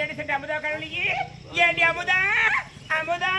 Lady set Amudha கரவழிக்கு ஏண்டி அமுதா? அமுதா?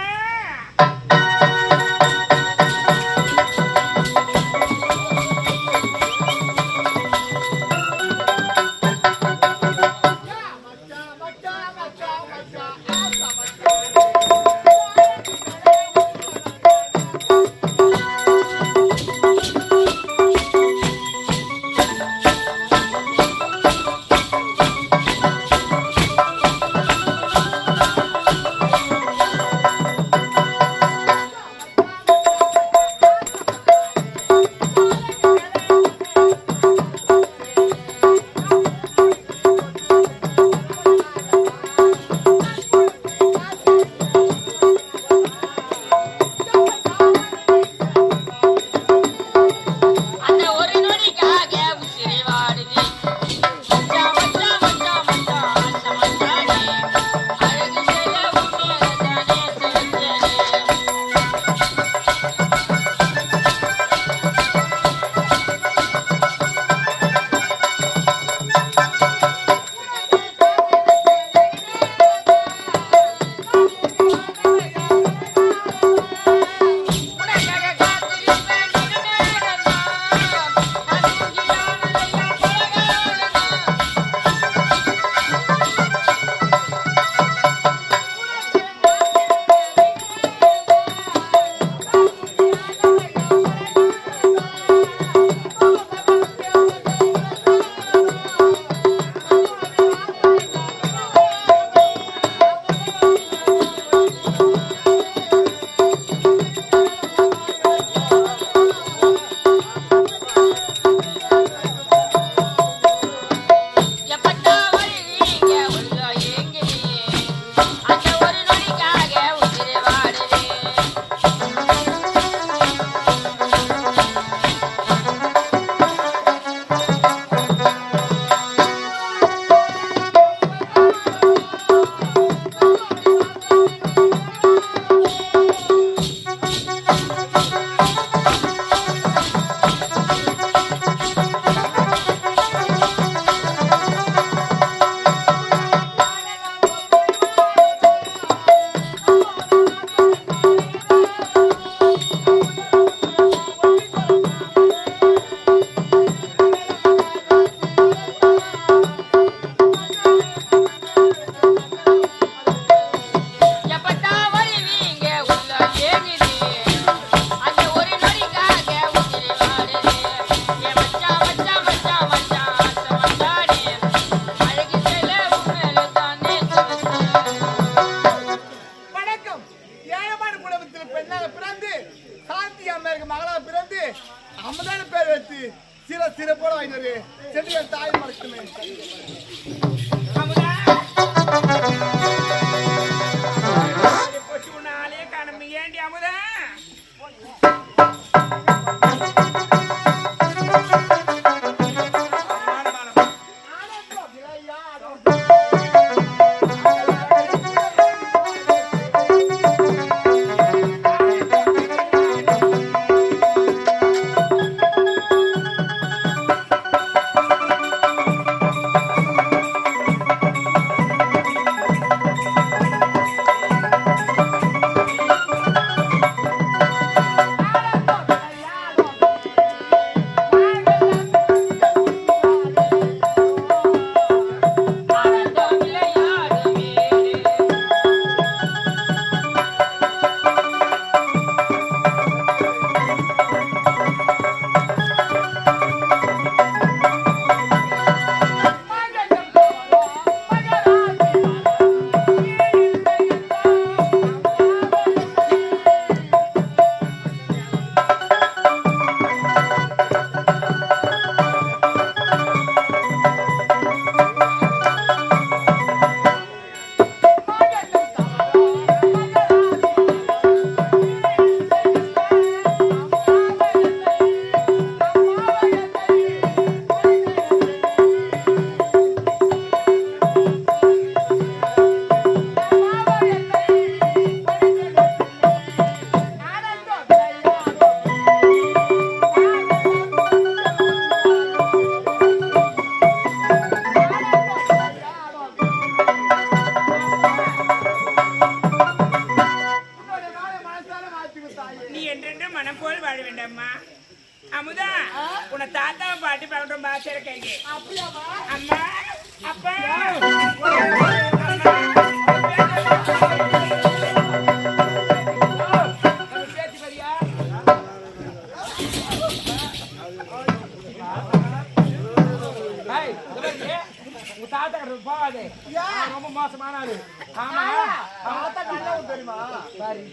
பாரு.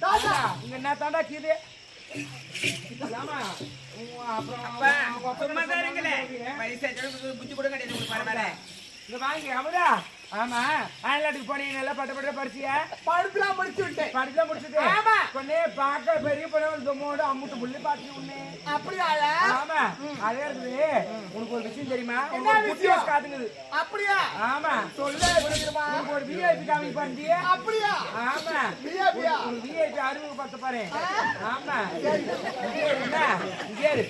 தாத்தா! இங்க என்ன தாண்டா கீது சும்மா தான் இருங்களேன் புத்தி கொடுங்க பாருங்களேன் இங்க வாங்கி அவரா ஆமா அயல்நாட்டுக்கு போனீங்க நல்லா பட்ட பட்ட படிச்சியா? படுப்புலாம் முடிச்சு விட்டேன். படிச்சா முடிச்சுட்டு? ஆமா. பொண்ணே பார்க்க பெரிய பொண்ணு தொம்மோடு அம்முட்டு முள்ளு பார்த்து உன்னே. அப்படியா ஆமா அதே இருக்குது உனக்கு ஒரு விஷயம் தெரியுமா? விஷயம்? காத்துக்குது அப்படியா? ஆமா. சொல்ல உனக்கு ஒரு விஐபி காமி அப்படியா? ஆமா? உனக்கு விஐபி அறிமுக பார்த்து பாரு ஆமா. இங்கே இரு?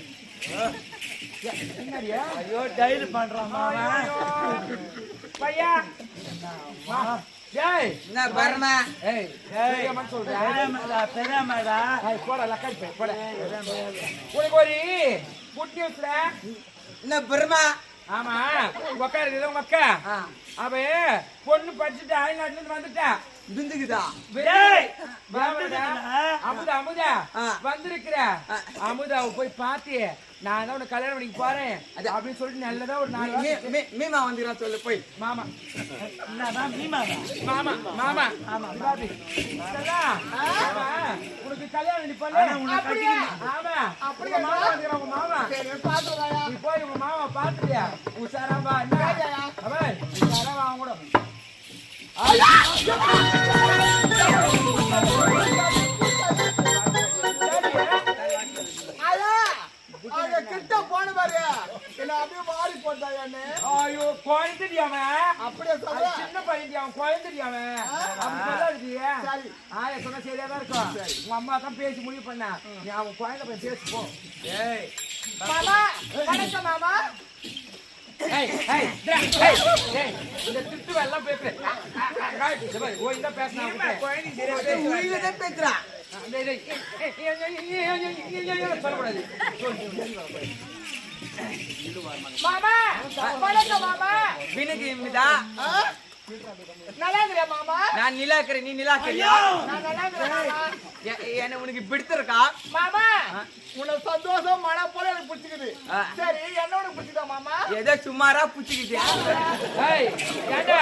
ஐயோ டைல் பண்றான். பையா. ஏய். என்ன பரமா ஏய் பெரியம்மான்னு சொல்றேன் பெரியமாடா பெரியமாடா ஏய், போடா லக்காடி போட. ஒரு குட் நியூஸ்ல என்ன பரமா. ஆமா உங்க அக்கா அவ பொண்ணு படிச்சுட்டு அயல்நாட்டுல இருந்து வந்துட்டா. பிந்துக்குதா. அமுதா அமுதா. வந்திருக்கிற. அமுதாவை போய் பார்த்து நான் தான் உனக்கு கல்யாணம் பண்ணிக்க போறேன். அப்படின்னு சொல்லிட்டு நல்லதா ஒரு நாலு வார்த்தை மீமா வந்துடுறா சொல்லு போய். மாமா. பீமாடா மாமா. மாமா ஆமா உனக்கு கல்யாணம் நீ பண்ணு? ஆமா. அப்படியா? மாமா வந்துக்கிறான், உங்க மாமா. நீ போய் உங்க மாமா பாத்துட்டியா உஷாரா வா என்ன? அவன் உஷாரா வா அவன் கூட. கிட்ட போன பாரு என்ன அப்படியே மாறி போட்டாயான்னு ஐயோ குழந்தைடி அவன். அப்படியே சொல்ற. சின்ன பையன்டி அவன் குழந்தைடி அவன். அப்படி சொல்லாதடி சரி. ஆயா சொன்னா சரியா தான் இருக்கும். உங்க அம்மா தான் பேசி முடிவு பண்ண. நீ அவன் குழந்தை பையன் பேசி போ ஏய். மாமா வணக்கம் மாமா. மாமா வணக்கம் மாமா வினக்கு இம்மிதா? நல்லா இருக்கிறியா மாமா நான் நிலாக்கிறேன் நீ நிலாக்கிறியா நான் நல்லா இருக்கிறேன் என்ன உனக்கு பிடித்திருக்கா மாமா உனக்கு சந்தோஷம் மழை போல எனக்கு பிடிச்சிக்குது. சரி என்ன உனக்கு பிடிச்சிதா மாமா? ஏதோ சுமாரா ஏய் ஏண்டா?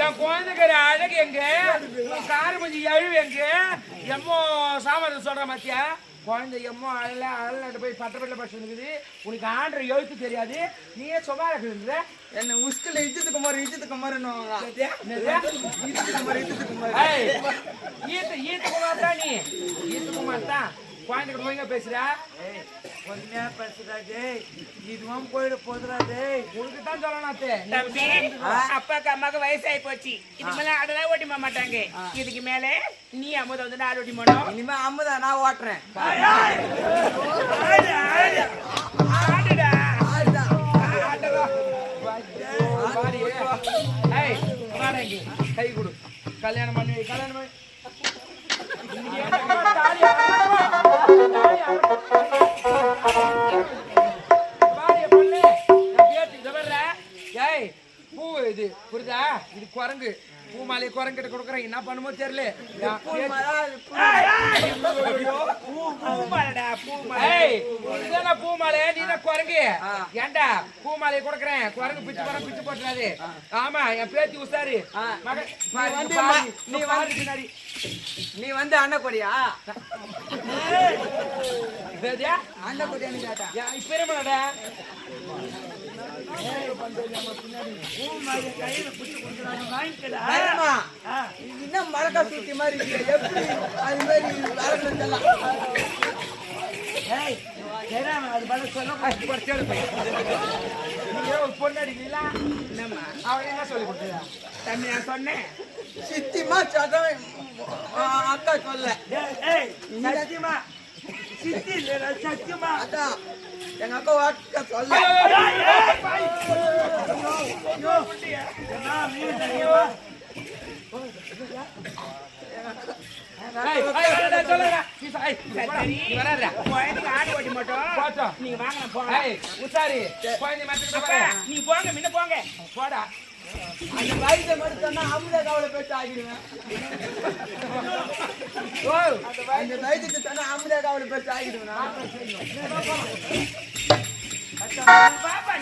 என் குழந்தைக்கிற அழகு எங்க? காரு கொஞ்சம் எழுவு எங்க? எம்மோ சாமர்த்தியம் சொல்ற மாத்தியா குழந்தை எம்மோ அழல அழலாட்ட போய் பட்ட படிச்சு இருக்குது. உனக்கு ஆடுற எழுத்து தெரியாது. நீயே சுமார இருக்கிற என்ன உஸ்கில் இஜித்துக்கு மாதிரி இஜித்துக்கு மாதிரி இஜித்துக்கு மாதிரி இஜித்துக்கு மாதிரி ஈத்து ஈத்துக்குமார் தான் நீ. ஈத்துக்குமார் தான். குழந்தைகிட்ட போய் பேசுற பொறுமையா பேசுடா டேய். இதுவும் போயிட போதுடா டேய். உனக்கு தான் சொல்லணும் அப்பாக்கு அம்மாக்கு வயசாகி போச்சு. இதுக்கு மேல போக மாட்டாங்க. இதுக்கு மேல நீ அம்மத வந்து ஆடு ஓட்டி போனோம். இனிமே அம்மதா நான் ஓட்டுறேன். கை கொடு. கல்யாணம் பண்ணி வை, கல்யாணம் பண்ணி இது குரங்கு. பூமாலை குரங்கு கிட்ட கொடுக்குறேன். என்ன பண்ணுமோ தெரியல. பூமாலை நீ குரங்கு. ஏண்டா பூமாலை கொடுக்குறேன். குரங்கு பிச்சு பண்ண பிச்சு போட்டுறாது. ஆமா என் பேத்தி உசாரு. நீ வந்து நீ வந்து அண்ணக்கொடியா அண்ணக்கொடியா இப்ப என்ன மரக்கா சுத்தி மாதிரி எப்படி? அது மாதிரி தெரியாம அது பதில் சொல்ல ஏய், இப்ப கேளு பையன். நீ ஏன் ஒரு பொண்ணு அடிக்கிறீங்களா? என்னம்மா? அவன் என்ன சொல்லி கொடுத்தா? தம்பி நான் சொன்னேன். சித்திமா சதம் அக்கா சொல்ல. சத்தியமா? சித்தி இல்லடா சத்தியமா? அதான். எங்க அக்கா அக்கா சொல்ல. நீ போங்க முன்ன போங்க போடா. அந்த வயசை மட்டும் அமுத கவலை போட்டு ஆகிடுவேன் ஓ, அந்த வயசுக்கு சொன்னா அமுத கவலை போட்டு ஆகிடுவேன் பாப்பா